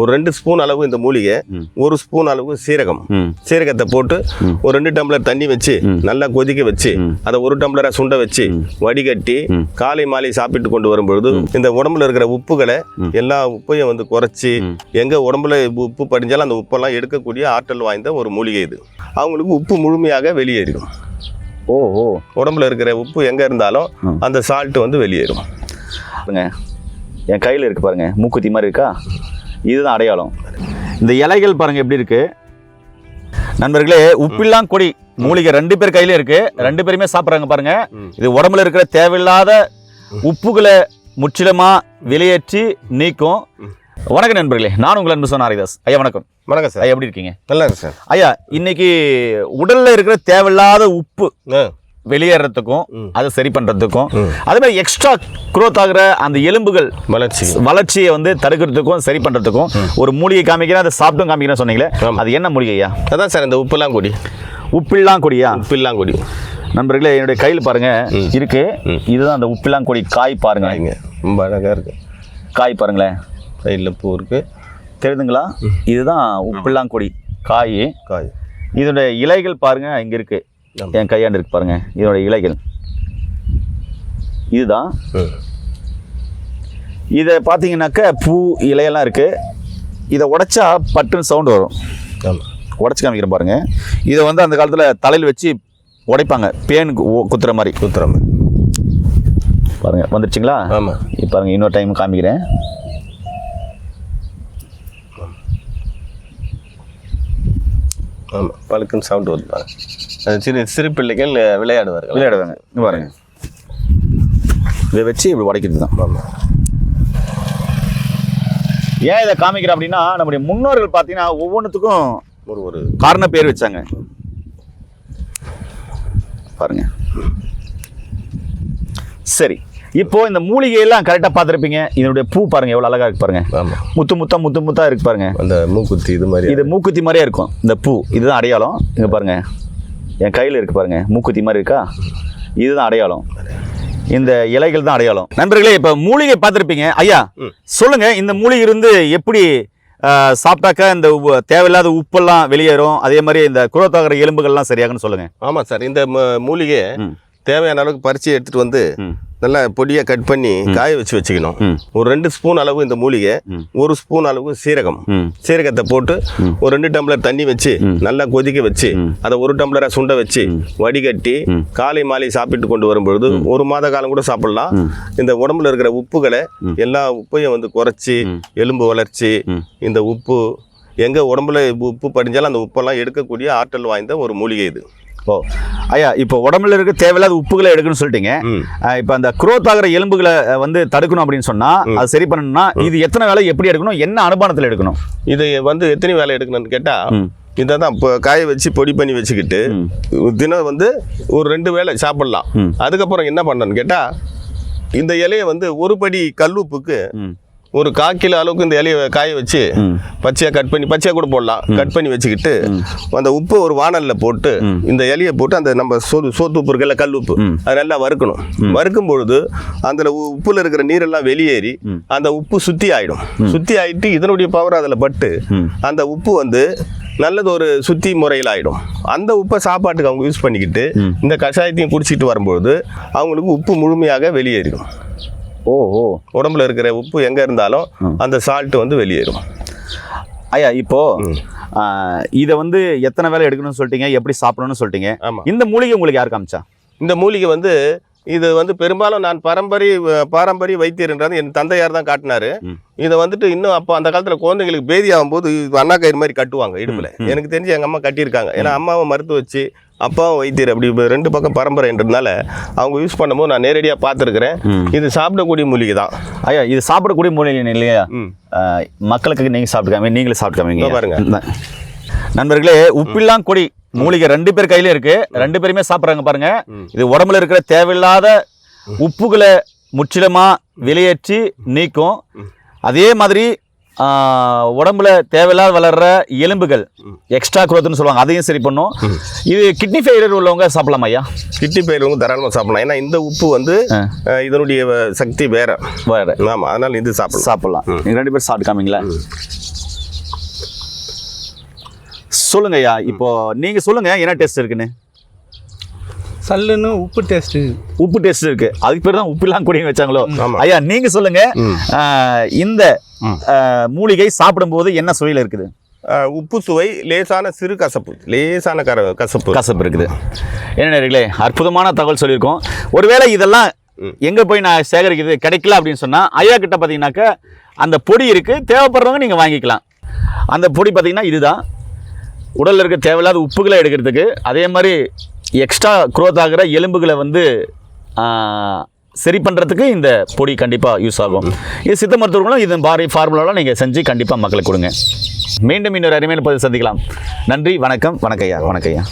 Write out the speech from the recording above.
ஒரு ரெண்டு ஸ்பூன் அளவு இந்த மூலிகை. ஒரு ஸ்பூன் அளவு சீரகம். சீரகத்தை போட்டு ஒரு ரெண்டு டம்ளர் தண்ணி வச்சு நல்லா கொதிக்க வச்சு. அதை ஒரு டம்ளரை சுண்ட வச்சு வடிகட்டி. காலை மாலை சாப்பிட்டு கொண்டு வரும்பொழுது இந்த உடம்புல இருக்கிற உப்புகளை எல்லா உப்பையும் வந்து குறைச்சி. எங்க உடம்புல உப்பு படிஞ்சாலும் அந்த உப்பெல்லாம் எடுக்கக்கூடிய ஆற்றல் வாய்ந்த ஒரு மூலிகை இது. அவங்களுக்கு உப்பு முழுமையாக வெளியேறிடும். ஓ ஓ. உடம்புல இருக்கிற உப்பு எங்க இருந்தாலும். அந்த சால்ட் வந்து வெளியேறும். என் கையில் இருக்கு பாருங்க. மூக்குத்தி மாதிரி இருக்கா? இதுதான் அடையாளம். இந்த இலைகள் பாருங்க எப்படி இருக்கு? நண்பர்களே உப்பில்லாம் கொடி மூலிகை ரெண்டு பேர் கையில இருக்கு. ரெண்டு பேருமே சாப்பிட்றாங்க பாருங்க. இது உடம்புல இருக்கிற தேவையில்லாத உப்புகளை முற்றிலுமா வெளியேற்றி நீக்கும். வணக்கம் நண்பர்களே நான் உங்கள் அன்பு சொன்ன ஹரிதாஸ். ஐயா வணக்கம். வணக்கம் சார். ஐயா எப்படி இருக்கீங்க? நல்லா இருக்கு சார். ஐயா இன்னைக்கு உடல்ல இருக்கிற தேவையில்லாத உப்பு. வெளியேறதுக்கும். அதை சரி பண்றதுக்கும். ம். அதே மாதிரி எக்ஸ்ட்ரா growth ஆகுற அந்த எலும்புகள் வளர்ச்சி. வளர்ச்சியை வந்து தடுக்கிறதுக்கும் சரி பண்றதுக்கும் ஒரு மூலிகை காமிக்கிறேன் அதை சாப்பிட்டும் காமிக்கிறேன் சொன்னீங்களே. அது என்ன மூலிகை ஐயா அதான் சார் இந்த உப்பெல்லாம் கொடி. உப்பில்லாம் கொடியா? உப்பில்லாம் கொடி. நண்பர்களே என்னுடைய கையில் பாருங்க இருக்கு. இதுதான் அந்த உப்பில்லாம் கொடி காய் பாருங்க இங்க ரொம்ப அழகா இருக்கு. காய் பாருங்களேன். சைடில் பூ இருக்கு. தெரியுதுங்களா? இதுதான் உப்பில்லாம் கொடி காய். காய். இதோட இலைகள் பாருங்க இங்க இருக்கு. ஆமா. என் கையாண்டு இருக்கு பாருங்க. இதோட இலைகள். இதுதான். இதை பார்த்தீங்கன்னாக்க பூ இலையெல்லாம் இருக்கு. இதை உடைச்சா பட்டுன்னு சவுண்டு வரும். உடச்சி காமிக்கிறேன் பாருங்க. இதை வந்து அந்த காலத்தில் தலையில் வச்சு உடைப்பாங்க. ஓ- குத்துற மாதிரி. குத்துறோம் பாருங்க வந்துருச்சுங்களா? ஆமாம் பாருங்க இன்னொரு டைம் காமிக்கிறேன். ஆமாம் பழுக்குன்னு சவுண்டு வருது பாருங்க. சிறு சிறு பிள்ளைகள் விளையாடுவார்கள். விளையாடுவாங்க. பாருங்க. இதை வச்சு இப்படி உடைக்கிறது தான். ஏன் இதை காமிக்கிறேன் அப்படின்னா நம்முடைய முன்னோர்கள் பார்த்தீங்கன்னா ஒவ்வொன்றுத்துக்கும் ஒரு ஒரு காரண பேர் வச்சாங்க. பாருங்க. சரி. இப்போ இந்த மூலிகையெல்லாம் கரெக்டாக பார்த்துருப்பீங்க. இதனுடைய பூ பாருங்க எவ்வளோ அழகா இருக்கு பாருங்க. முத்து முத்தா முத்து முத்தா இருக்கு பாருங்க. அந்த மூக்குத்தி இது மாதிரி இது மூக்குத்தி மாதிரியே இருக்கும் இந்த பூ. இதுதான் அடையாளம். இங்க பாருங்க. என் கையில் இருக்கு பாருங்க. மூக்குத்தி மாதிரி இருக்கா? இதுதான் அடையாளம். இந்த இலைகள் தான் அடையாளம். நண்பர்களே இப்போ மூலிகை பார்த்துருப்பீங்க. ஐயா. சொல்லுங்க இந்த மூலிகை இருந்து எப்படி சாப்பிட்டாக்க இந்த தேவையில்லாத உப்பெல்லாம் வெளியேறும்? அதே மாதிரி இந்த குரோத்தாகிற எலும்புகள்லாம் சரியாகுன்னு சொல்லுங்க. ஆமாம் சார். இந்த மூலிகை. தேவையான அளவுக்கு பறித்து எடுத்துகிட்டு வந்து. நல்லா பொடியாக கட் பண்ணி காய வச்சு வச்சுக்கணும். ஒரு ரெண்டு ஸ்பூன் அளவு இந்த மூலிகை. ஒரு ஸ்பூன் அளவு சீரகம். சீரகத்தை போட்டு ஒரு ரெண்டு டம்ளர் தண்ணி வச்சு நல்லா கொதிக்க வச்சு அதை ஒரு டம்ளரை சுண்ட வச்சு வடிகட்டி காலை மாலை சாப்பிட்டு கொண்டு வரும்பொழுது ஒரு மாத காலம் கூட சாப்பிடலாம். இந்த உடம்புல இருக்கிற உப்புகளை எல்லா உப்பையும் வந்து குறைச்சி எலும்பு வளர்ச்சி. இந்த உப்பு எங்க உடம்புல உப்பு படிஞ்சாலும் அந்த உப்பெல்லாம் எடுக்கக்கூடிய ஆற்றல் வாய்ந்த ஒரு மூலிகை இது. ஓ. ஐயா இப்போ உடம்புல இருக்க தேவையில்லாத உப்புகளை எடுக்கணும்னு சொல்லிட்டீங்க. இப்போ அந்த குரோத் ஆகிற எலும்புகளை வந்து தடுக்கணும் அப்படின்னு சொன்னா அது சரி பண்ணணும்னா இது எத்தனை வேலை எப்படி எடுக்கணும் என்ன அனுமானத்தில் எடுக்கணும்? இதை வந்து எத்தனை வேலை எடுக்கணும்னு கேட்டா ம். இதை தான் இப்போ காய வச்சு பொடி பண்ணி வச்சுக்கிட்டு தினம் வந்து ஒரு ரெண்டு வேளை சாப்பிடலாம். அதுக்கப்புறம் என்ன பண்ணணும்னு கேட்டா இந்த இலையை வந்து ஒரு படி கல்லுப்புக்கு. ஒரு கால் கிலோ அளவுக்கு இந்த இலையை காய வச்சு. பச்சையாக கட் பண்ணி பச்சையாக கூட போடலாம். கட் பண்ணி வச்சுக்கிட்டு அந்த உப்பு ஒரு வானலில் போட்டு இந்த இலையை போட்டு அந்த நம்ம சோறு சோத்து உப்பு இருக்குல்ல கல் உப்பு. அது நல்லா வறுக்கணும். வறுக்கும் பொழுது அந்த உப்புல இருக்கிற நீரெல்லாம் வெளியேறி அந்த உப்பு சுத்தி ஆயிடும். சுத்தி ஆயிட்டு இதனுடைய பவர் அதில் பட்டு. அந்த உப்பு வந்து நல்லது ஒரு சுத்தி முறையில் ஆயிடும். அந்த உப்பை சாப்பாட்டுக்கு அவங்க யூஸ் பண்ணிக்கிட்டு இந்த கஷாயத்தையும் குடிச்சிட்டு வரும்பொழுது அவங்களுக்கு உப்பு முழுமையாக வெளியேறிடும். ஓ ஓ உடம்புல இருக்கிற உப்பு எங்கே இருந்தாலும் அந்த சால்ட் வந்து வெளியேறும். ஐயா இப்போ இதை வந்து எத்தனை வேலை எடுக்கணும்னு சொல்லிட்டீங்க? எப்படி சாப்பிடணும்னு சொல்லிட்டீங்க? இந்த மூலிகை உங்களுக்கு யார் காமிச்சா? இந்த மூலிகை வந்து இது வந்து பெரும்பாலும் நான் பரம்பரை பாரம்பரிய வைத்தியர்ன்றது என் தந்தையார் தான் காட்டினாரு. இதை வந்துட்டு இன்னும் அப்போ அந்த காலத்தில் குழந்தைங்களுக்கு பேதி ஆகும்போது இது அண்ணா கயிறு மாதிரி கட்டுவாங்க இடுப்பில். எனக்கு தெரிஞ்சு எங்கள் அம்மா கட்டியிருக்காங்க. ஏன்னா அம்மாவை மருத்துவ வச்சு அப்பாவும் வைத்தியர் அப்படி ரெண்டு பக்கம் பரம்பரைன்றதுனால அவங்க யூஸ் பண்ணும்போது நான் நேரடியாக பார்த்துருக்குறேன். இது சாப்பிடக்கூடிய மூலிகை தான். ஐயா இது சாப்பிடக்கூடிய மூலிகை இல்லையா? மக்களுக்கு நீங்களே சாப்பிட்டு காமிங்க இதோ பாருங்க. நண்பர்களே உப்பில்லாம் கொடி மூலிகை ரெண்டு பேர் கையில இருக்கு. ரெண்டு பேருமே சாப்பிட்றாங்க பாருங்க. இது உடம்புல இருக்கிற தேவையில்லாத உப்புகளை முற்றிலுமா வெளியேற்றி நீக்கும். அதே மாதிரி உடம்புல தேவையில்லாத வளர்ற எலும்புகள் எக்ஸ்ட்ரா குரோத்னு சொல்லுவாங்க. அதையும் சரி பண்ணும். இது கிட்னி ஃபெயிலியர் உள்ளவங்க சாப்பிடலாமா ஐயா. கிட்டி பயிரவங்க தாராளமாக சாப்பிடலாம். ஏன்னா இந்த உப்பு வந்து இதனுடைய சக்தி வேற. வேற. ஆமாம் அதனால் இது சாப்பிடலாம். சாப்பிடலாம். ரெண்டு பேரும் சாப்பிட்டு காமிங்களா சொல்லுங்க ஐயா இப்போ நீங்க சொல்லுங்க என்ன டேஸ்ட் இருக்குன்னு? சல்லுன்னு உப்பு டேஸ்ட்டு உப்பு டேஸ்ட் இருக்கு. அதுக்கு பேர் தான் உப்புலாம் குடிங்க வச்சாங்களோ. ஐயா நீங்க சொல்லுங்க. இந்த மூலிகை சாப்பிடும்போது என்ன சுவையில் இருக்குது? உப்பு சுவை லேசான சிறு கசப்பு. லேசான கர கசப்பு. கசப்பு இருக்குது. என்ன நேர்களே அற்புதமான தகவல் சொல்லியிருக்கோம். ஒருவேளை இதெல்லாம். எங்க போய் நான் சேகரிக்கிறது கிடைக்கல அப்படின்னு சொன்னா ஐயா கிட்ட பார்த்தீங்கன்னாக்க அந்த பொடி இருக்கு. தேவைப்படுறவங்க நீங்க வாங்கிக்கலாம். அந்த பொடி பார்த்தீங்கன்னா இதுதான். உடலில் இருக்க தேவையில்லாத உப்புகளை எடுக்கிறதுக்கு அதே மாதிரி எக்ஸ்ட்ரா க்ரோத் ஆகிற எலும்புகளை வந்து சரி பண்ணுறதுக்கு இந்த பொடி கண்டிப்பாக யூஸ் ஆகும். இது சித்த மருத்துவர்களும் இது பாரி ஃபார்முலாலாம் நீங்கள் செஞ்சு கண்டிப்பாக மக்களுக்கு கொடுங்க. மீண்டும் இன்னொரு அருமையான பதிவு சந்திக்கலாம். நன்றி வணக்கம் வணக்கம் ஐயா வணக்கம் ஐயா.